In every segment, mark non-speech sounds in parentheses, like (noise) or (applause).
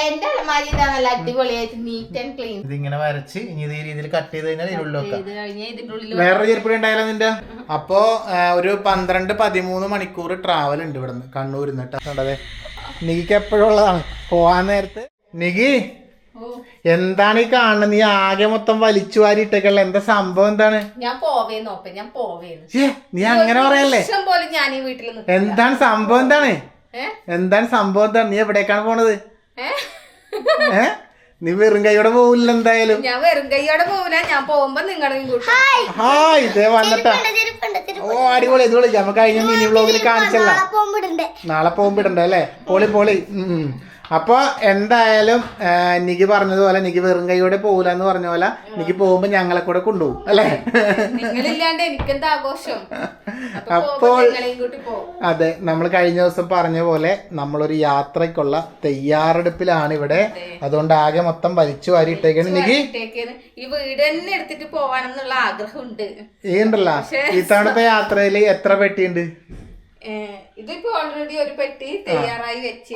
എന്റെ അലമാരി ഇതാ നല്ല അടിപൊളിയായിട്ട് നീറ്റ് ആൻഡ് ക്ലീൻ ഇതിങ്ങനെ വരച്ച് ഇനി ഇത് ഈ രീതിയിൽ കട്ട് ചെയ്ത് കഴിഞ്ഞാൽ വെക്കാം. ഇത് കഴിഞ്ഞ ഇതിന്റെ ഉള്ളിൽ വേറൊരു ചെരുപ്പടി ഉണ്ടായാലോ നിന്റെ? അപ്പോ ആ, ഒരു പന്ത്രണ്ട് പതിമൂന്ന് മണിക്കൂർ ട്രാവൽ ഉണ്ട് ഇവിടുന്ന് കണ്ണൂരിൽ നിന്ന് കേട്ടോ. കണ്ടതേ നികിക്ക് എപ്പോഴും ഉള്ളതാണ്. പോവാൻ നേരത്ത്. നികി എന്താണ് ഈ കാണുന്നത്? നീ ആകെ മൊത്തം വലിച്ചു വാരി ഇട്ടേക്കുള്ള എന്താ സംഭവം എന്താണ്? ഞാൻ പോവേന്ന് നോക്കേ ഞാൻ പോവേന്ന്. ഛേ, നീ അങ്ങനെ പറയല്ലേ? ഇഷ്ടം പോലെ ഞാൻ ഈ വീട്ടിൽ നിൽക്കും എന്താണ് സംഭവം എന്താണ്? എന്താണ് സംഭവം എന്താണ്? നീ എവിടേക്കാണ് പോണത്? ഏ? നീ വെറും കൈയോടെ പോവില്ല എന്തായാലും. ഞാൻ വെറും കൈയോടെ പോവില്ല. ഞാൻ പോകുമ്പോ നിങ്ങളുടെ കൂട്ടി. ഹായ്. ഇതേ വന്നിട്ടാ. ഓ അടിപൊളി ഇത് വിളിക്കാം നമുക്ക് കഴിഞ്ഞ മിനി വ്ളോഗിൽ കാണിച്ചല്ല നാളെ പോകുമ്പോ ഇടണ്ട? അല്ലേ? പോളി പോളി. ഉം, ഉം. അപ്പൊ എന്തായാലും നിക്ക് പറഞ്ഞതുപോലെ നിക്ക് വെറും കൈയോടെ പോകില്ല എന്ന് പറഞ്ഞ പോലെ നിക്ക് പോകുമ്പോൾ ഞങ്ങളെ കൂടെ കൊണ്ടുപോകും അല്ലേ? ആഘോഷം? അപ്പൊ അപ്പോൾ- അതെ നമ്മൾ കഴിഞ്ഞ ദിവസം പറഞ്ഞ പോലെ നമ്മളൊരു യാത്രയ്ക്കുള്ള തയ്യാറെടുപ്പിലാണ് ഇവിടെ. അതുകൊണ്ട് ആകെ മൊത്തം വലിച്ചു വാരി ഇട്ടേക്കാണ്. നിക്ക്. ഈ വീട് തന്നെ എടുത്തിട്ട് പോവാണെന്നുള്ള ആഗ്രഹമുണ്ട്. ഈ ഉണ്ടല്ല. ഈ തവണത്തെ യാത്രയിൽ എത്ര പെട്ടിയുണ്ട്? ഇതിപ്പോ ഓൾറെഡി ഒരു പെട്ടി തയ്യാറായി വെച്ച്.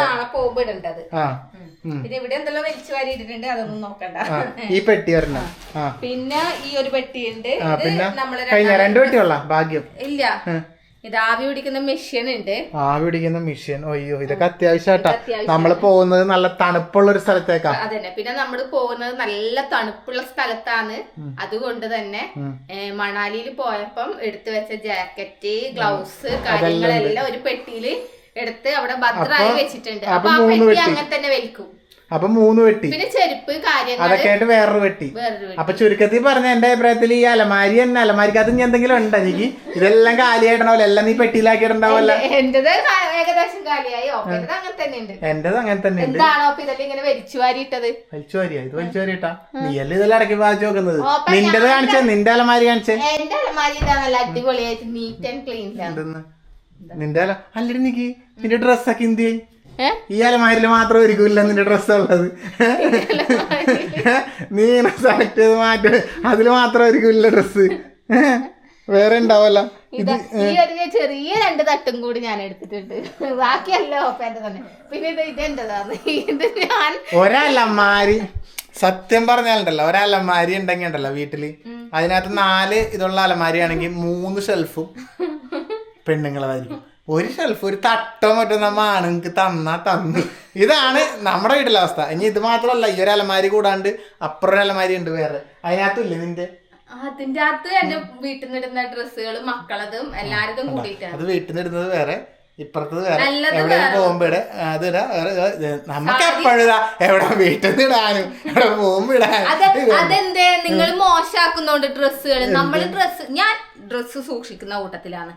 നാളെ പോകുമ്പോ ഇടണ്ടത് പിന്നെ ഇവിടെ എന്തെല്ലാം വലിച്ചു വാരി ഇട്ടിട്ടുണ്ട് അതൊന്നും നോക്കണ്ട. ഈ പെട്ടി ഒരെണ്ണം. പിന്നെ ഈ ഒരു പെട്ടി ഉണ്ട് പിന്നെ നമ്മൾ രണ്ട് പെട്ടിയുള്ള ഭാഗ്യം. ഇല്ല. ഇത് ആവി പിടിക്കുന്ന മെഷീൻ ഉണ്ട്. ആവി പിടിക്കുന്ന മെഷീൻ അയ്യോ ഇതൊക്കെ അത്യാവശ്യമായിട്ടാ നമ്മൾ പോകുന്നത് നല്ല തണുപ്പുള്ള ഒരു സ്ഥലത്തേക്കാ. അതന്നെ. പിന്നെ നമ്മൾ പോകുന്നത് നല്ല തണുപ്പുള്ള സ്ഥലത്താണ്. അതുകൊണ്ട് തന്നെ മണാലിയിൽ പോയപ്പം എടുത്തു വെച്ച ജാക്കറ്റ് ഗ്ലൗസ് കാര്യങ്ങളെല്ലാം ഒരു പെട്ടിയിൽ എടുത്ത് അവിടെ ഭദ്രമായി വെച്ചിട്ടുണ്ട്. അപ്പൊ ആ പെട്ടി. അങ്ങനെ തന്നെ വലിക്കും. അപ്പൊ മൂന്ന് വെട്ടി. പിന്നെ ചെരുപ്പ് കാര്യങ്ങൾ അതൊക്കെ ആയിട്ട് വേറൊരു വെട്ടി. വേറൊരു വെട്ടി. അപ്പൊ ചുരുക്കത്തിൽ പറഞ്ഞ എന്റെ അഭിപ്രായത്തിൽ ഈ അലമാരി തന്നെ അലമാരിക്കകത്ത് ഇനി എന്തെങ്കിലും ഉണ്ടോ എനിക്ക്? ഇതെല്ലാം കാലിയായിട്ടുണ്ടാവില്ല എല്ലാം നീ പെട്ടിയിലാക്കിയിട്ടുണ്ടാവല്ല എന്റേത് കാ- ഏകദേശം കാലിയായി. ഓപ്പേത് അങ്ങനെ തന്നെ ഉണ്ട് എന്റേത് അങ്ങനെ തന്നെ ഉണ്ട് എന്താണ് അപ്പൊ ഇതെല്ലാം ഇങ്ങനെ വലിച്ചു വാരിയിട്ടത്? വലിച്ചു വാരിയാ? ഇത് വലിച്ചു വാരിട്ടാ നീയല്ലേ ഇതെല്ലാം ഇടയ്ക്ക് വായിച്ചു നോക്കുന്നത് നിന്റേത് കാണിച്ചേ നിന്റെ അലമാരി കാണിച്ചേ. എന്റെ അലമാരി ഇതാ നല്ല അടിപൊളിയായിട്ട് നീറ്റ് ആൻഡ് ക്ലീൻ എന്തെന്ന്? നിന്റെ അല അല്ലടി നിക്ക് നിന്റെ ഡ്രസ്സൊക്കെ എന്ത് ചെയ്യും? ഈ അലമാരിൽ മാത്രം ഒരുക്കില്ല നിന്റെ ഡ്രസ്സ് ഉള്ളത്. നീ ഇങ്ങനെ സെലക്ട് ചെയ്ത് മാറ്റ അതിൽ മാത്രം ഒരുക്കില്ല ഡ്രസ്സ് വേറെ ഉണ്ടാവല്ല. ഇത് ചെറിയ രണ്ട് തട്ടും കൂടി ഞാൻ എടുത്തിട്ടുണ്ട്. ബാക്കിയല്ല ഓപ്പേന്റെ തന്നെ. പിന്നെ ഇത് ഇതെന്റേതാണ് ഇത് ഞാൻ ഒരലമാരി സത്യം പറഞ്ഞാലുണ്ടല്ലോ ഒരലമാരി ഉണ്ടെങ്കിൽ ഉണ്ടല്ലോ വീട്ടിൽ. അതിനകത്ത് നാല് ഇതുള്ള അലമാരി ആണെങ്കിൽ മൂന്ന് ഷെൽഫും പെണ്ണുങ്ങളതായിരിക്കും ഒരു ഷെൽഫ് ഒരു തട്ടോ മറ്റോ നമ്മ ആണുങ്ങൾക്ക് തന്നാ തന്നു. ഇതാണ് നമ്മുടെ വീട്ടിലെ അവസ്ഥ. ഇനി ഇത് മാത്രമല്ല ഈ ഒരു അലമാരി കൂടാണ്ട് അപ്പുറം ഒരു അലമാരി ഉണ്ട് വേറെ. അതിനകത്തില്ലേ നിന്റെ? അതിന്റെ അകത്ത് എന്റെ വീട്ടിൽ നിന്ന് ഇടുന്ന ഡ്രസ്സുകളും മക്കളതും എല്ലാരതും കൂടിയിട്ടാണ്. അത് വീട്ടിൽ നിന്ന് ഇടുന്നത് വേറെ ഇപ്പുറത്തത് വേറെ. എവിടെ പോകുമ്പോ ഇടെ അത് ഇടാ വേറെ നമുക്ക് എപ്പോഴും എവിടെ വീട്ടിൽ നിന്ന് ഇടാനും എവിടെ പോകുമ്പോ ഇടാനും. അതെന്തേ? നിങ്ങൾ മോശമാക്കുന്നോണ്ട് ഡ്രസ്സുകൾ നമ്മൾ ഡ്രസ്സ് ഞാൻ ഡ്രസ്സ് സൂക്ഷിക്കുന്ന കൂട്ടത്തിലാണ്.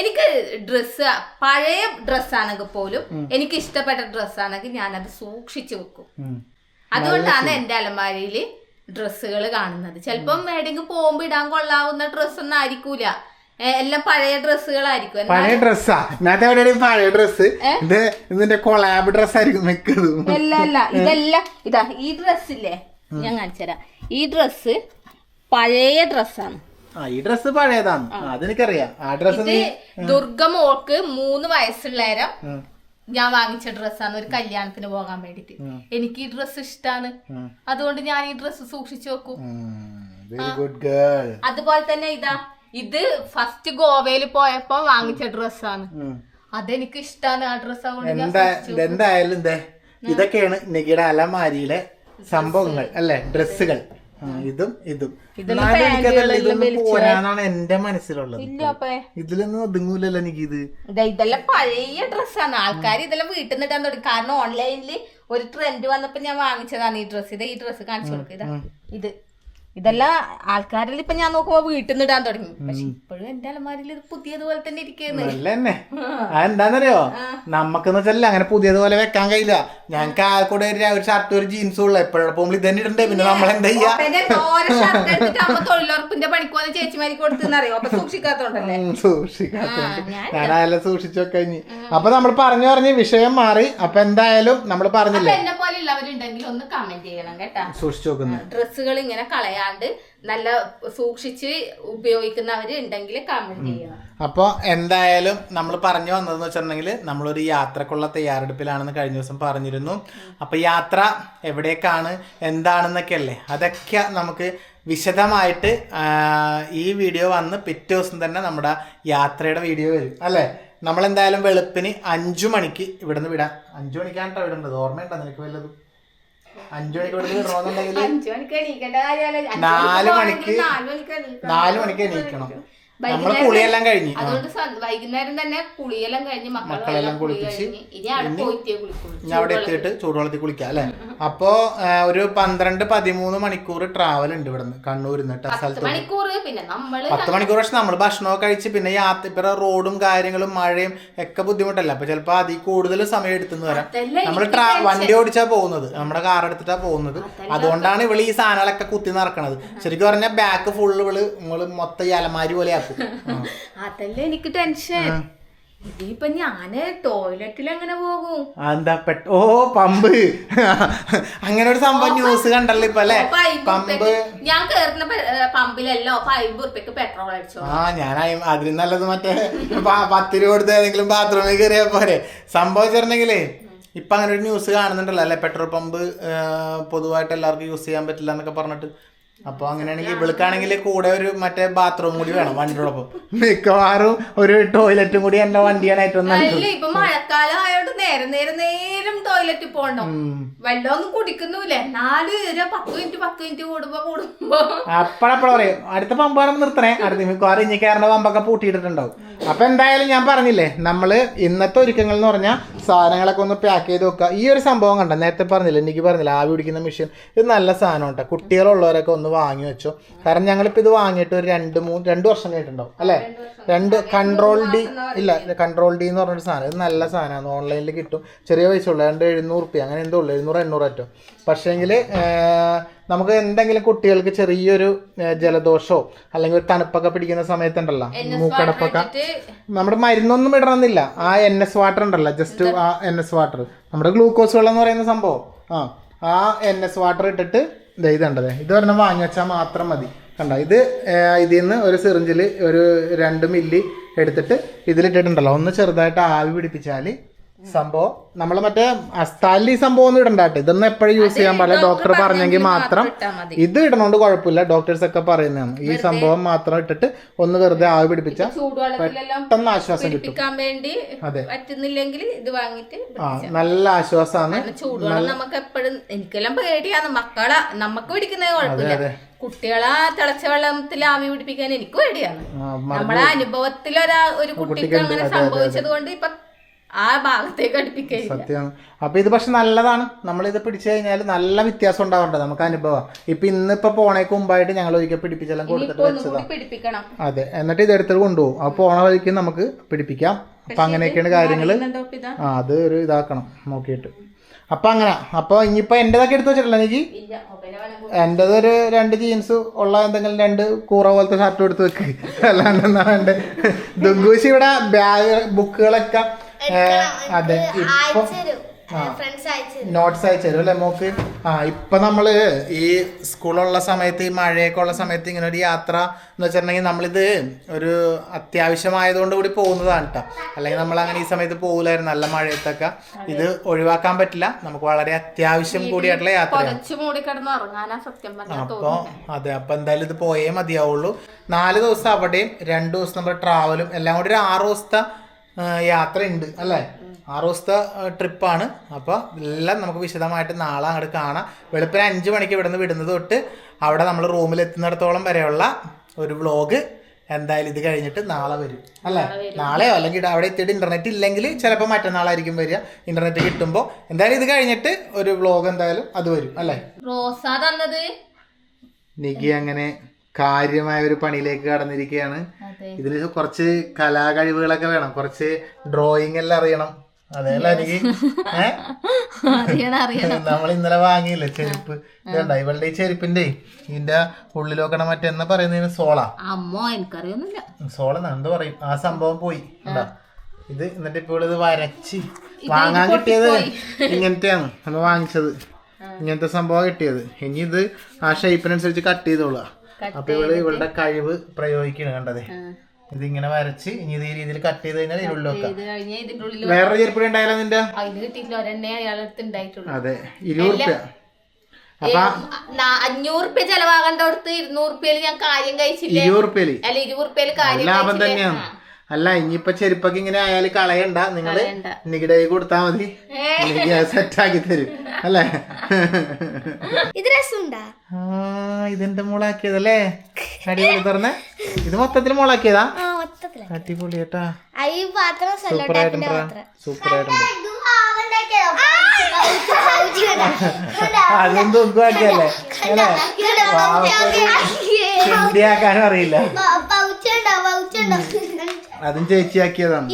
എനിക്ക് ഡ്രസ്സ് പഴയ ഡ്രസ്സാണെങ്കിൽ പോലും എനിക്ക് ഇഷ്ടപ്പെട്ട ഡ്രസ്സാണെങ്കിൽ ഞാൻ അത് സൂക്ഷിച്ചു വെക്കും. അതുകൊണ്ടാണ് എന്റെ അലമാരിയിൽ ഡ്രസ്സുകൾ കാണുന്നത്. ചിലപ്പം എവിടെയെങ്കിലും പോകുമ്പോ ഇടാൻ കൊള്ളാവുന്ന ഡ്രസ്സൊന്നും ആയിരിക്കൂല. എല്ലാം പഴയ ഡ്രസ്സുകളായിരിക്കും പഴയ ഡ്രസ്സാ പഴയ ഡ്രസ് ഇത് ഇതിന്റെ കൊളാബ് ഡ്രസ് ആയിരിക്കും അല്ല അല്ല. ഇതെല്ലാം ഇതാ ഈ ഡ്രസ്സില്ലേ ഞാൻ കാണിച്ചുതരാം. ഈ ഡ്രസ് പഴയ ഡ്രസ്സാണ് ആ ഈ ഡ്രസ് പഴയതാണ്. അതെനിക്കറിയാം. ആ ഡ്രസ് ദുർഗ മോൾക്ക് മൂന്ന് വയസ്സുള്ളേരം ഞാൻ വാങ്ങിച്ച ഡ്രസ്സാണ് ഒരു കല്യാണത്തിന് പോകാൻ വേണ്ടിട്ട് എനിക്ക് ഈ ഡ്രസ് ഇഷ്ടാണ്. അതുകൊണ്ട് ഞാൻ ഈ ഡ്രസ് സൂക്ഷിച്ചു വെക്കും. അതുപോലെ തന്നെ ഇതാ ഇത് ഫസ്റ്റ് ഗോവയിൽ പോയപ്പോ വാങ്ങിച്ച ഡ്രസ്സാണ് അതെനിക്ക് ഇഷ്ടാണ് ആ ഡ്രസ്സ് അതുകൊണ്ട് ഞാൻ എന്താ എന്തായാലും ഇതൊക്കെയാണ് നികിട അലമാരിയിലെ സംഭവങ്ങൾ അല്ലെ? ഡ്രസ്സുകൾ ഇതും ഇതും. പോരാനാണ് എന്റെ മനസ്സിലുള്ളത്. ഇതിലൊന്നും ഒതുങ്ങൂലല്ലോ എനിക്ക് ഇത് ഇതെല്ലാം പഴയ ഡ്രസ്സാണ്. ആൾക്കാർ ഇതെല്ലാം വീട്ടിൽ നിന്ന് ഇടാൻ തുടങ്ങി. കാരണം ഓൺലൈനിൽ ഒരു ട്രെൻഡ് വന്നപ്പോ ഞാൻ വാങ്ങിച്ചതാണ് ഈ ഡ്രസ്സ് ഇത് ഈ ഡ്രസ്സ് കാണിച്ചു കൊടുക്കുക ഇത്. ഇതെല്ലാം ആൾക്കാരിൽ ഇപ്പൊ ഞാൻ നോക്കുമ്പോ വീട്ടിൽ നിന്ന് ഇടാൻ തുടങ്ങി പക്ഷെ ഇപ്പോഴും എന്റെ അലമാരിൽ ഇത് പുതിയതുപോലെ തന്നെ ഇരിക്കുന്നു. നല്ല തന്നെ അതെന്താന്നറിയോ? നമുക്കെന്ന് വെച്ചാൽ അങ്ങനെ പുതിയതുപോലെ വെക്കാൻ കഴിയില്ല. ഞങ്ങൾക്ക് ആൾക്കൂടെ കൂടെ ഒരു ഷർട്ട് ഒരു ജീൻസും ഉള്ള. എപ്പോഴും പോകുമ്പോൾ തന്നെ ഇടണ്ടേ? പിന്നെ നമ്മൾ എന്താ ചെയ്യാ? (laughs) തൊഴിലുറപ്പിന്റെ പണിക്ക് വന്ന ചേച്ചിമാരി കൊടുത്തെന്നറിയോ? അപ്പൊ സൂക്ഷിക്കാത്തോണ്ടല്ലേ? ഞാൻ ഞാനായാലും സൂക്ഷിച്ചു കഴിഞ്ഞ് അപ്പൊ നമ്മൾ പറഞ്ഞു പറഞ്ഞ് വിഷയം മാറി. അപ്പൊ എന്തായാലും നമ്മൾ പറഞ്ഞില്ലേ? എന്നെ പോലെ ഉള്ളവരുണ്ടെങ്കിൽ ഒന്ന് കമന്റ് ചെയ്യണം കേട്ടാ. സൂക്ഷിച്ചു നോക്കുന്നു. ഡ്രസ്സുകൾ ഇങ്ങനെ കളയാണ്ട് നല്ല സൂക്ഷിച്ച് ഉപയോഗിക്കുന്നവര് ഉണ്ടെങ്കിൽ കമന്റ് ചെയ്യണം. അപ്പോൾ എന്തായാലും നമ്മൾ പറഞ്ഞു വന്നതെന്ന് വെച്ചിട്ടുണ്ടെങ്കിൽ നമ്മളൊരു യാത്രക്കുള്ള തയ്യാറെടുപ്പിലാണെന്ന് കഴിഞ്ഞ ദിവസം പറഞ്ഞിരുന്നു. അപ്പോൾ യാത്ര എവിടേക്കാണ് എന്താണെന്നൊക്കെ അല്ലേ അതൊക്കെ നമുക്ക് വിശദമായിട്ട് ഈ വീഡിയോ വന്ന് പിറ്റേ ദിവസം തന്നെ നമ്മുടെ യാത്രയുടെ വീഡിയോ വരും. അല്ലേ? നമ്മളെന്തായാലും വെളുപ്പിന് അഞ്ചു മണിക്ക് ഇവിടുന്ന് വിടാം. അഞ്ചു മണിക്കാണ് കേട്ടോ വിടേണ്ടത് ഓർമ്മയുണ്ടോ നിനക്ക് വല്ലതും? അഞ്ചു മണിക്ക് നാല് മണിക്ക് മണിക്ക് നാല് മണിക്ക് എണീക്കണം. നമ്മൾ കുളിയെല്ലാം കഴിഞ്ഞ്. അതുകൊണ്ട് വൈകുന്നേരം തന്നെ കുളിയെല്ലാം കഴിഞ്ഞ് മക്കളെല്ലാം മക്കളെല്ലാം കുളി കുളിപ്പിച്ച് ഇനി അവിടെ ഞാൻ അവിടെ എത്തിയിട്ട് ചൂടുവെള്ളത്തിൽ കുളിക്കാം അല്ലെ? അപ്പോ ഒരു പന്ത്രണ്ട് പതിമൂന്ന് മണിക്കൂർ ട്രാവൽ ഉണ്ട് ഇവിടെ കണ്ണൂരിൽ നിന്ന് മണിക്കൂർ പിന്നെ നമ്മൾ പത്ത് മണിക്കൂർ പക്ഷെ നമ്മൾ ഭക്ഷണമൊക്കെ കഴിച്ച് പിന്നെ യാത്ര ഇപ്പൊ റോഡും കാര്യങ്ങളും മഴയും ഒക്കെ ബുദ്ധിമുട്ടല്ല? അപ്പൊ ചിലപ്പോ അതിൽ കൂടുതൽ സമയം എടുത്തെന്ന് വരാം നമ്മൾ ട്രാ വണ്ടി ഓടിച്ചാ പോകുന്നത്. നമ്മുടെ കാർ എടുത്തിട്ടാ പോകുന്നത്. അതുകൊണ്ടാണ് ഇവൾ ഈ സാധനങ്ങളൊക്കെ കുത്തി നടക്കണത്. ശരിക്കും പറഞ്ഞാൽ ബാക്ക് ഫുള്ള് ഇവൾ നമ്മൾ മൊത്തം ഈ അലമാരി പോലെ ആക്കും. അതല്ലേ എനിക്ക് ടെൻഷൻ. ഇതിപ്പോ ഞാൻ ടോയ്ലറ്റിൽ എങ്ങനെ പോകും എന്താ പെട്ട ഓ പമ്പ്. അങ്ങനെ ഒരു സംഭവം ന്യൂസ് കണ്ടല്ലോ ഇപ്പൊ അല്ലെ? പമ്പ്. ഞാൻ കേറുന്ന പമ്പിലല്ലോ അപ്പൊ അമ്പത് ഉറുപ്പ്യക്ക് പെട്രോൾ അടിച്ചോ. ആ ഞാൻ അതിന് നല്ലത് മറ്റേ പത്ത് രൂപ കൊടുത്ത് ഏതെങ്കിലും ബാത്റൂമിൽ കയറിയാ പോരെ. സംഭവിച്ചിരുന്നെങ്കിലേ ഇപ്പൊ അങ്ങനെ ഒരു ന്യൂസ് കാണുന്നുണ്ടല്ലോ അല്ലെ? പെട്രോൾ പമ്പ് പൊതുവായിട്ട് എല്ലാവർക്കും യൂസ് ചെയ്യാൻ പറ്റില്ല എന്നൊക്കെ പറഞ്ഞിട്ട്. അപ്പൊ അങ്ങനെയാണെങ്കിൽ ഇവൾക്കാണെങ്കിൽ കൂടെ ഒരു മറ്റേ ബാത്റൂം കൂടി വേണം വണ്ടിയോടൊപ്പം. (laughs) മിക്കവാറും ഒരു ടോയ്ലറ്റും കൂടി എന്റെ വണ്ടിയാണ് ഏറ്റവും നല്ലത്. ഇപ്പൊ മഴക്കാലം ആയോണ്ട് നേരം നേരം നേരം ടോയ്ലറ്റിൽ പോകണം. വെള്ളമൊന്നും കുടിക്കുന്നുല്ലേ? നാല് പത്ത് മിനിറ്റ് പത്ത് മിനിറ്റ് കൂടുമ്പോ കൂടുമ്പോ. അപ്പഴപ്പഴ പറയും അടുത്ത പമ്പ് കാണുമ്പോൾ നിർത്തണേ. അടുത്ത മിക്കവാറും ഇനി കയറുന്ന പമ്പൊക്കെ പൂട്ടിയിട്ടിട്ടുണ്ടാവും. അപ്പൊ എന്തായാലും ഞാൻ പറഞ്ഞില്ലേ നമ്മൾ ഇന്നത്തെ ഒരുക്കങ്ങൾ എന്ന് പറഞ്ഞാൽ സാധനങ്ങളൊക്കെ ഒന്ന് പാക്ക് ചെയ്ത് വെക്കുക. ഈ ഒരു സംഭവം കണ്ട? നേരത്തെ പറഞ്ഞില്ല എനിക്ക് പറഞ്ഞില്ല ആവി പിടിക്കുന്ന മെഷീൻ ഇത് നല്ല സാധനം കേട്ടോ. കുട്ടികളുള്ളവരൊക്കെ ഒന്ന് വാങ്ങി വെച്ചു. കാരണം ഞങ്ങളിപ്പോൾ ഇത് വാങ്ങിയിട്ട് ഒരു രണ്ട് മൂന്ന് രണ്ട് വർഷം കഴിഞ്ഞിട്ടുണ്ടാവും അല്ലേ? രണ്ട് കൺട്രോൾ ഡി ഇല്ല കൺട്രോൾ ഡി എന്ന് പറഞ്ഞൊരു സാധനം. ഇത് നല്ല സാധനമാണ്. ഓൺലൈനിൽ കിട്ടും. ചെറിയ പൈസ ഉള്ളൂ. രണ്ട് എഴുന്നൂറ് റുപ്യ. അങ്ങനെ എന്തോ ഉള്ളൂ. എഴുന്നൂറ് എണ്ണൂറ് പറ്റും. പക്ഷേങ്കിൽ നമുക്ക് എന്തെങ്കിലും കുട്ടികൾക്ക് ചെറിയൊരു ജലദോഷോ ജലദോഷമോ അല്ലെങ്കിൽ ഒരു തണുപ്പൊക്കെ പിടിക്കുന്ന സമയത്തുണ്ടല്ലോ മൂക്കടപ്പൊക്കെ. നമ്മുടെ മരുന്നൊന്നും ഇടണമെന്നില്ല. ആ എൻ എസ് വാട്ടർ ഉണ്ടല്ലോ ജസ്റ്റ് ആ എൻ എസ് വാട്ടർ നമ്മുടെ ഗ്ലൂക്കോസ് വെള്ളം എന്ന് പറയുന്ന സംഭവം. ആ ആ എൻ എസ് വാട്ടർ ഇട്ടിട്ട് ദേ ഇത് പറഞ്ഞാൽ വാങ്ങി വെച്ചാൽ മാത്രം മതി. കണ്ട? ഇത് ഇതിൽ നിന്ന് ഒരു സിറിഞ്ചിൽ ഒരു രണ്ട് മില്ലി എടുത്തിട്ട് ഇതിലിട്ടിട്ടുണ്ടല്ലോ. ഒന്ന് ചെറുതായിട്ട് ആവി പിടിപ്പിച്ചാൽ സംഭവം. നമ്മൾ മറ്റേ അസ്താലി സംഭവം ഒന്നും ഇടണ്ടാട്ടെ ഇതൊന്നും എപ്പോഴും യൂസ് ചെയ്യാൻ പാടില്ല. ഡോക്ടർ പറഞ്ഞെങ്കിൽ മാത്രം ഇത് ഇടണോണ്ട് കുഴപ്പമില്ല. ഡോക്ടേഴ്സ് ഒക്കെ പറയുന്നതാണ്. ഈ സംഭവം മാത്രം ഇട്ടിട്ട് ഒന്ന് വെറുതെ ആവി പിടിപ്പിച്ച പെട്ടെന്ന് ആശ്വാസം കിട്ടും. അതെ. പറ്റുന്നില്ലെങ്കിൽ ഇത് വാങ്ങിട്ട് ആ നല്ല ആശ്വാസമാണ് ചൂടുവെള്ളം നമുക്ക് എപ്പോഴും എനിക്കെല്ലാം പേടിയാണ്. മക്കളെ നമുക്ക് പിടിക്കുന്നത് കുഴപ്പമില്ല. കുട്ടികളെ തിളച്ച വെള്ളത്തിൽ ആവി പിടിപ്പിക്കാൻ എനിക്ക് പേടിയാണ്. നമ്മളെ അനുഭവത്തിൽ ഒരാ ഒരു കുട്ടിക്ക് അങ്ങനെ സംഭവിച്ചത് കൊണ്ട് ഇപ്പൊ ആ ഭാഗത്തേക്ക് അടുപ്പിക്കുക സത്യമാണ് അപ്പൊ ഇത് പക്ഷെ നല്ലതാണ്. നമ്മൾ ഇത് പിടിച്ചു കഴിഞ്ഞാൽ നല്ല വ്യത്യാസം ഉണ്ടാവേണ്ടത് നമുക്ക് അനുഭവം. ഇപ്പൊ ഇന്നിപ്പോ പോണേക്ക് മുമ്പായിട്ട് ഞങ്ങൾ ഒരിക്കൽ പിടിപ്പിച്ചെല്ലാം കൊടുത്തിട്ട് പിടിപ്പിക്കണം. അതെ. എന്നിട്ട് ഇത് എടുത്തിട്ട് കൊണ്ടുപോകും. അപ്പൊ പോണ വഴിക്ക് നമുക്ക് പിടിപ്പിക്കാം. അപ്പൊ അങ്ങനെയൊക്കെയാണ് ഇതാ ആ അത് ഒരു ഇതാക്കണം. നോക്കിയിട്ട്. അപ്പൊ അങ്ങനെ. അപ്പൊ ഇനിയിപ്പോ എന്റേതൊക്കെ എടുത്തു വെച്ചിട്ടില്ല എനിക്ക് എന്റേത് ഒരു രണ്ട് ജീൻസ് ഉള്ള എന്തെങ്കിലും രണ്ട് കൂറ പോലത്തെ ഷർട്ട് എടുത്ത് വെക്ക്. അല്ലാണ്ട് എന്താ വേണ്ടത് (laughs) ദുഗൂശി ഇവിടെ ബാഗ് ബുക്കുകളൊക്കെ അതെ. ഇപ്പൊ നോട്ട്സ് അയച്ചു തരും. അല്ലേ മോക്ക്? ആ ഇപ്പൊ നമ്മൾ ഈ സ്കൂളുള്ള സമയത്ത് ഈ മഴയൊക്കെ ഉള്ള സമയത്ത് ഇങ്ങനെ ഒരു യാത്ര എന്ന് വെച്ചിട്ടുണ്ടെങ്കിൽ നമ്മളിത് ഒരു അത്യാവശ്യമായതുകൊണ്ട് കൂടി പോകുന്നതാണ് കേട്ടോ അല്ലെങ്കിൽ നമ്മൾ അങ്ങനെ ഈ സമയത്ത് പോകില്ലായിരുന്നു നല്ല മഴയത്തൊക്കെ. ഇത് ഒഴിവാക്കാൻ പറ്റില്ല. നമുക്ക് വളരെ അത്യാവശ്യം കൂടിയായിട്ടുള്ള യാത്ര പൊതച്ചു മൂടി കിടന്ന് ഉറങ്ങാനാ സത്യം അപ്പൊ അതെ അപ്പൊ എന്തായാലും ഇത് പോയേ മതിയാവുള്ളൂ. നാല് ദിവസം അവിടെയും രണ്ടു ദിവസം നമ്മുടെ ട്രാവലും എല്ലാം കൂടി ഒരു ആറ് ദിവസത്തെ ആ, യാത്ര ഉണ്ട് അല്ലേ? ആറ് ദിവസത്തെ ട്രിപ്പാണ്. അപ്പോൾ എല്ലാം നമുക്ക് വിശദമായിട്ട് നാളെ അങ്ങോട്ട് കാണാം. വെളുപ്പിന് അഞ്ച് മണിക്ക് ഇവിടുന്ന് വിടുന്നത് തൊട്ട് അവിടെ നമ്മൾ റൂമിൽ എത്തുന്നിടത്തോളം വരെയുള്ള ഒരു വ്ളോഗ് എന്തായാലും ഇത് കഴിഞ്ഞിട്ട് നാളെ വരും അല്ലേ? നാളെയോ അല്ലെങ്കിൽ അവിടെ എത്തിയിട്ട് ഇന്റർനെറ്റ് ഇല്ലെങ്കിൽ ചിലപ്പോൾ മറ്റന്നാളായിരിക്കും വരിക. ഇന്റർനെറ്റ് കിട്ടുമ്പോൾ എന്തായാലും ഇത് കഴിഞ്ഞിട്ട് ഒരു വ്ളോഗ് എന്തായാലും അത് വരും അല്ലേ? നികി അങ്ങനെ കാര്യമായ ഒരു പണിയിലേക്ക് കടന്നിരിക്കുകയാണ്. ഇതിന് കുറച്ച് കലാകഴിവുകളൊക്കെ വേണം. കുറച്ച് ഡ്രോയിങ് എല്ലാം അറിയണം. എനിക്ക് (laughs) അറിയണം (laughs) നമ്മൾ ഇന്നലെ വാങ്ങിയില്ലേ ചെരുപ്പ്? വേണ്ട ഇവളുടെ ഈ ചെരുപ്പിന്റെ ഇതിന്റെ ഉള്ളിലോക്കണ മറ്റെന്നാ പറയുന്നതിന് സോള. അമ്മോ എനിക്കറിയൊന്നുമില്ല. സോള എന്ത് പറയും. ആ സംഭവം പോയി. എന്താ ഇത് എന്നിട്ട് ഇപ്പോൾ ഇത് വരച്ച് വാങ്ങാൻ കിട്ടിയത് ഇങ്ങനത്തെയാണ് നമ്മൾ വാങ്ങിച്ചത്. ഇങ്ങനത്തെ സംഭവം കിട്ടിയത്. ഇനി ഇത് ആ ഷേപ്പിനനുസരിച്ച് കട്ട് ചെയ്തോളുക. അപ്പൊ ഇവൾ ഇവളുടെ കഴിവ് പ്രയോഗിക്കണം കണ്ടത്. ഇതിങ്ങനെ വരച്ച് ഇനി ഇത് ഈ രീതിയിൽ കട്ട് ചെയ്ത് കഴിഞ്ഞാൽ ഇതിനുള്ളിൽ വെക്കാം. വേറെ ചെരുപ്പടി ഉണ്ടായാലോ നിന്റെ? അതെ. ഇരുപത് റുപ്യ. അഞ്ഞൂറ് റുപ്യ ചെലവാകേണ്ടടുത്ത് ഇരുന്നൂറ് റുപ്യയിൽ ഞാൻ കാര്യം കഴിച്ചില്ല? ഇരുപത് റുപ്യൽ. അല്ല ഇരുപത് റുപ്യയിൽ കാര്യം ലാഭം? തന്നെയാണ്. അല്ല ഇനിയിപ്പൊ ചെരുപ്പൊക്കെ ഇങ്ങനെ ആയാൽ കളയണ്ട. നിങ്ങൾ കളയണ്ട. നികിടെ കൊടുത്താ മതി. സെറ്റ് ആക്കി തരും. അല്ലേ? ഇത് രസമുണ്ടാ? ആ ഇതെന്റെ മോളാക്കിയതല്ലേ അടിപൊളി തുറന്നേ. ഇത് മൊത്തത്തിൽ മോളാക്കിയതാ? അടിപൊളി കേട്ടാ സൂപ്പറായിട്ടുണ്ട് ആയിട്ടുണ്ട് അതും തൂക്കുവാക്കിയല്ലേ അല്ലേ ആക്കാനും അറിയില്ല. അതും ചേച്ചിയാക്കിയതാണ്.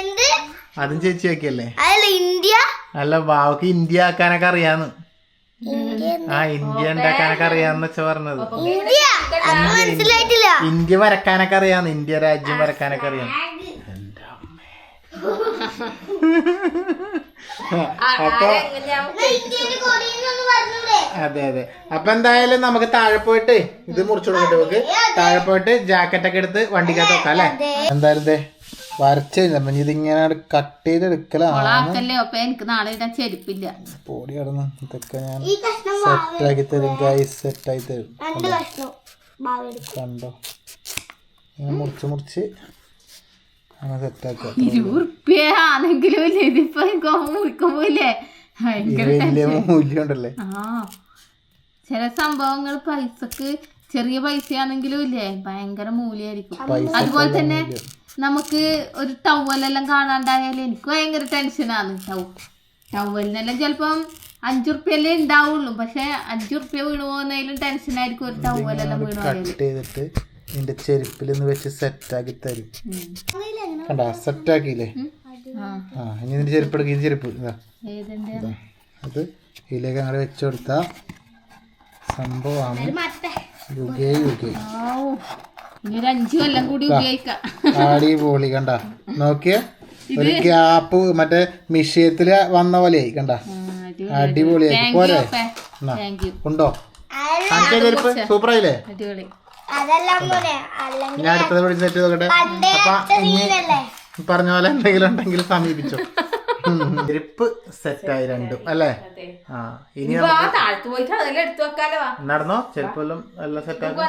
എന്ത്? അതും ചേച്ചിയാക്കിയല്ലേ? അതല്ല ഇന്ത്യ? അല്ല ബാവക്ക് ഇന്ത്യ ആക്കാനൊക്കെ അറിയാന്ന്. ആ ഇന്ത്യ ഉണ്ടാക്കാനൊക്കെ അറിയാന്ന് വെച്ചാ പറഞ്ഞത്. ഇന്ത്യ? അത് മനസ്സിലായിട്ടില്ല. ഇന്ത്യ വരക്കാനൊക്കെ അറിയാന്ന്. ഇന്ത്യ രാജ്യം വരക്കാനൊക്കെ അറിയാം അമ്മേ. അപ്പൊ അതെ അതെ. അപ്പൊ എന്തായാലും നമുക്ക് താഴെ പോയിട്ട് ഇത് മുറിച്ചു കൊടുക്കട്ടെ നമുക്ക് താഴെ പോയിട്ട് ജാക്കറ്റ് ഒക്കെ എടുത്ത് വണ്ടിക്കകത്ത് വെക്കാം അല്ലേ? എന്തായാലും ദേ വരച്ച് കഴിഞ്ഞപ്പോ ഇതിങ്ങനെ കട്ട് ചെയ്ത് എടുക്കലാണ്. എനിക്ക് നാളെ ഇടാൻ ചെരുപ്പില്ല. പൊടി കിടന്ന് ഇതൊക്കെ ഞാൻ സെറ്റ് ആക്കി തരും ഗൈസ് സെറ്റ് ആക്കി തരും. കണ്ടോ? ഇങ്ങനെ മുറിച്ച് മുറിച്ച് അങ്ങനെ സെറ്റ് ആക്കുക ഇരുപത് ആണെങ്കിലും ഇല്ലേ? ഇതിപ്പോ എനിക്ക് മുറിക്കുമ്പോ ഭയങ്കര ഇത് വലിയ മൂല്യം ആ. ചില സംഭവങ്ങൾ പൈസക്ക് ചെറിയ പൈസയാണെങ്കിലും ഇല്ലേ? ഭയങ്കര മൂല്യമായിരിക്കും അതുപോലെ തന്നെ നമുക്ക് ഒരു ടവലെല്ലാം കാണാണ്ടായാലും എനിക്ക് ഭയങ്കര ടെൻഷനാണ് ടവ് ടവലിനെല്ലാം ചിലപ്പം അഞ്ചു റുപ്യല്ലേ ഉണ്ടാവുള്ളൂ പക്ഷെ അഞ്ചു റുപ്യ വീണു പോകുന്നതിലും ടെൻഷനായിരിക്കും ഒരു ടവലെല്ലാം വീണു പോയാൽ ഇതിന്റെ ചെരുപ്പിൽ നിന്ന് വെച്ച് സെറ്റ് ആക്കി തരും. ഉം. ആ. ഇനി ഇതിന്റെ ചെരുപ്പ് എടുക്കുക ഇത് ചെരുപ്പ്. ഇതാ. ഏതിന്റെ? ഇതാ. അത് ഇതിലേക്ക് അങ്ങനെ വെച്ചു കൊടുത്ത സംഭവമാണ് യുഗേ യുഗേ. അടിപൊളി കണ്ട. നോക്കിയ? ഒരു ഗ്യാപ്പ് മറ്റേ മിഷ്യത്തിൽ വന്ന പോലെയായി കണ്ട. അടിപൊളിയായി. പോരെ? ഉണ്ടോ? ചെരുപ്പ്? സൂപ്പർ ആയില്ലേ ഞാൻ പോലെ അടുത്തത് വിളിച്ചു സെറ്റ് നോക്കട്ടെ. അപ്പൊ ഇനി മീനല്ലേ പറഞ്ഞ പോലെ എന്തെങ്കിലും ഉണ്ടെങ്കിൽ സമീപിച്ചു. ഗ്രിപ്പ് സെറ്റായി രണ്ടും അല്ലേ? ആ ഇനി. നടന്നോ? ചെരുപ്പെല്ലാം എല്ലാം സെറ്റാക്കി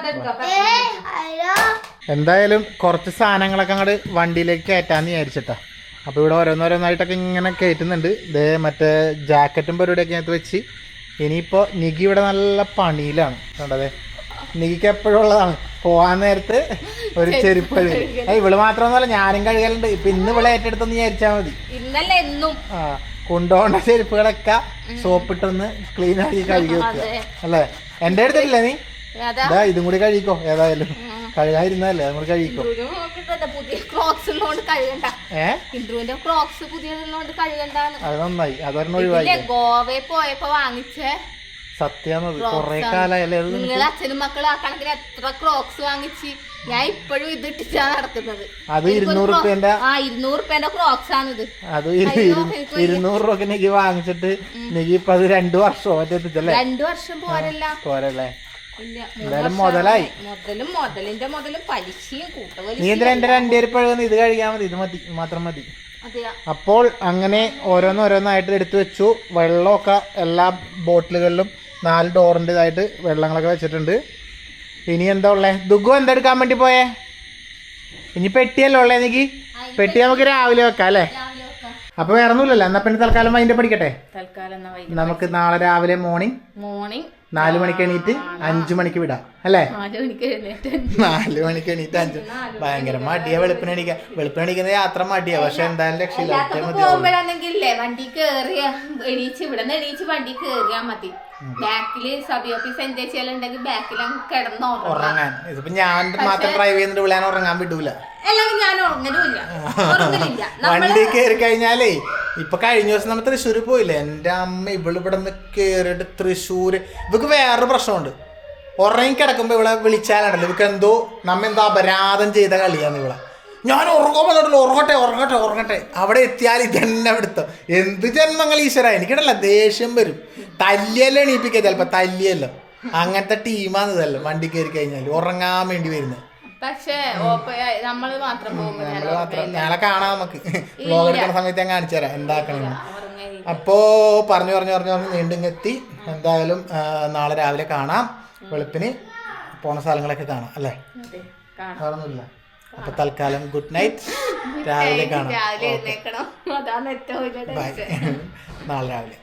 എന്തായാലും കുറച്ച് സാധനങ്ങളൊക്കെ അങ്ങോട്ട് വണ്ടിയിലേക്ക് കയറ്റാന്ന് വിചാരിച്ചിട്ടാ. അപ്പൊ ഇവിടെ ഓരോന്നോരോന്നായിട്ടൊക്കെ ഇങ്ങനെ കയറ്റുന്നുണ്ട്. ഇതേ മറ്റേ ജാക്കറ്റും പരിപാടിയൊക്കെ അതിനകത്ത് വെച്ച്. ഇനിയിപ്പോ നികി ഇവിടെ നല്ല പണിയിലാണ്. കണ്ടതേ നികിക്ക് എപ്പോഴുള്ളതാണ് പോവാൻ നേരത്ത് ഒരു ചെരുപ്പ് കഴുകൽ ഇവൾ മാത്രമൊന്നുമല്ല ഞാനും കഴുകലുണ്ട്. ഇപ്പൊ ഇന്ന് ഇവിടെ ഏറ്റെടുത്തെന്ന് വിചാരിച്ചാൽ മതി. ഇന്നല്ല എന്നും. ആ കൊണ്ടുപോകേണ്ട ചെരുപ്പുകളൊക്കെ സോപ്പിട്ടൊന്ന് ക്ലീൻ ആക്കി കഴുകി വെക്കുക. അല്ലേ? എന്റെ അടുത്തില്ല നീ? അതാ. ഇതാ ഇതും കൂടി കഴിക്കോ ഏതായാലും. കഴുകാതിരുന്നല്ലേ അതും കൂടി കഴിക്കോ അത് നന്നായി. അതൊരെണ്ണം ഒഴിവായി ഗോവയിൽ പോയപ്പോ വാങ്ങിച്ച. സത്യാന്നത് കൊറേ കാലായല്ലേ? നിങ്ങളെ അച്ഛനും മക്കളും ആ കണക്കിന് എത്ര ക്രോക്സ് വാങ്ങിച്ച് ഞാൻ ഇപ്പോഴും ഇത് ഇട്ടിട്ടാണ് നടത്തുന്നത്. അത് ഇരുന്നൂറ് റുപ്യന്റെ ആ ഇരുന്നൂറ് റുപ്യന്റെ ക്രോക്സ് ആണിത്. അത് ഇരു- ഇരു- ഇരുന്നൂറ് രൂപ നിക്ക് വാങ്ങിച്ചിട്ട് നിക്ക് ഇപ്പൊ അത് രണ്ടു വർഷം എത്തിച്ചല്ലേ? രണ്ടു വർഷം പോരല്ല. പോരല്ലേ? എന്തായാലും മുതലായി. മുതലും മുതലിന്റെ മുതലും പലിശയും നീ കൂട്ടവലിശയും എന്തിനാ എന്റെ രണ്ടുപേര് പഴകുന്ന ഇത് കഴിക്കാൻ മതി? ഇത് മതി മാത്രം മതി. അപ്പോൾ അങ്ങനെ ഓരോന്നോരോന്നായിട്ട് എടുത്തു വെച്ചു. വെള്ളമൊക്കെ എല്ലാ ബോട്ടിലുകളിലും നാല് ഡോറിന്റെതായിട്ട് വെള്ളങ്ങളൊക്കെ വെച്ചിട്ടുണ്ട്. ഇനി എന്താ ഉള്ളേ? ദുഃഖം എന്താ എടുക്കാൻ വേണ്ടി പോയേ? ഇനി പെട്ടിയല്ലോ ഉള്ളേ എനിക്ക്? പെട്ടി നമുക്ക് രാവിലെ വെക്കാം അല്ലേ? അപ്പൊ വേറെ ഒന്നുമില്ലല്ലോ എന്നാ പിന്നെ തൽക്കാലം അതിന്റെ പഠിക്കട്ടെ. തൽക്കാലം നമുക്ക് നാളെ രാവിലെ മോർണിംഗ് മോർണിംഗ് നാല് മണിക്ക് എണീറ്റ് അഞ്ചു മണിക്ക് വിടാം അല്ലേ? നാല് മണിക്ക് എണീറ്റ് അഞ്ചു ഭയങ്കര മടിയാ വെളുപ്പിന് എണീക്ക വെളുപ്പിന് എണീക്കുന്ന യാത്ര മടിയാ പക്ഷെ എന്തായാലും രക്ഷയില്ല ഒറ്റ പോകുമ്പോഴാണെങ്കിലേ വണ്ടി കേറിയ എണീച്ച് ഇവിടെ എണീച്ച് വണ്ടി കേറിയാ മതി. ബാക്കിൽ സബി ഓഫീസ് എൻജോയ് ചെയ്യലുണ്ടെങ്കിൽ ബാക്കിൽ അങ്ങ് ഉറങ്ങാൻ. ഇതിപ്പോ ഞാൻ മാത്രം ഡ്രൈവ് ചെയ്യുന്നുണ്ട് വിളയാൻ ഉറങ്ങാൻ വിടൂല. അല്ലെങ്കിൽ ഉറങ്ങലുമില്ല ഉറങ്ങലില്ല വണ്ടി കയറി കഴിഞ്ഞാലേ ഇപ്പൊ കഴിഞ്ഞ ദിവസം നമ്മൾ തൃശ്ശൂർ പോയില്ലേ? എന്റെ അമ്മ ഇവൾ ഇവിടെ നിന്ന് കേറിട്ട് തൃശ്ശൂര്. ഇവക്ക് വേറൊരു പ്രശ്നമുണ്ട്. ഉറങ്ങി കിടക്കുമ്പോ ഇവളെ വിളിച്ചാലുണ്ടല്ലോ ഇവക്ക് എന്തോ നമ്മ എന്തോ അപരാധം ചെയ്ത കളിയാന്ന് ഇവളെ. ഞാൻ ഉറങ്ങാൻ പറഞ്ഞിട്ടില്ല ഉറങ്ങട്ടെ ഉറങ്ങട്ടെ ഉറങ്ങട്ടെ. അവിടെ എത്തിയാൽ ഇതെന്നെ എടുത്തു എന്ത് ജന്മങ്ങൾ ഈശ്വര? എനിക്കിടല്ല ദേഷ്യം വരും. തല്ലിയല്ലോ എണീപ്പിക്കുക ചിലപ്പോ തല്ലിയല്ലോ. അങ്ങനത്തെ ടീമാണ് ഇതല്ല വണ്ടി കയറി കഴിഞ്ഞാൽ ഉറങ്ങാൻ വേണ്ടി വരുന്നത് പക്ഷേ നമ്മൾ മാത്രം കാണാം നമുക്ക്. വ്ലോഗ് എടുക്കുന്ന സമയത്ത് ഞാൻ കാണിച്ചു തരാം എന്താക്കണെന്ന്. അപ്പോ പറഞ്ഞു പറഞ്ഞു പറഞ്ഞു പറഞ്ഞു വീണ്ടും എത്തി എന്തായാലും നാളെ രാവിലെ കാണാം വെളുപ്പിന്. പോണ സ്ഥലങ്ങളൊക്കെ കാണാം അല്ലേ? കാണുന്നില്ല വേറൊന്നുമില്ല. അപ്പൊ തൽക്കാലം ഗുഡ് നൈറ്റ് രാവിലെ കാണാം. ബൈ (laughs) നാളെ രാവിലെ.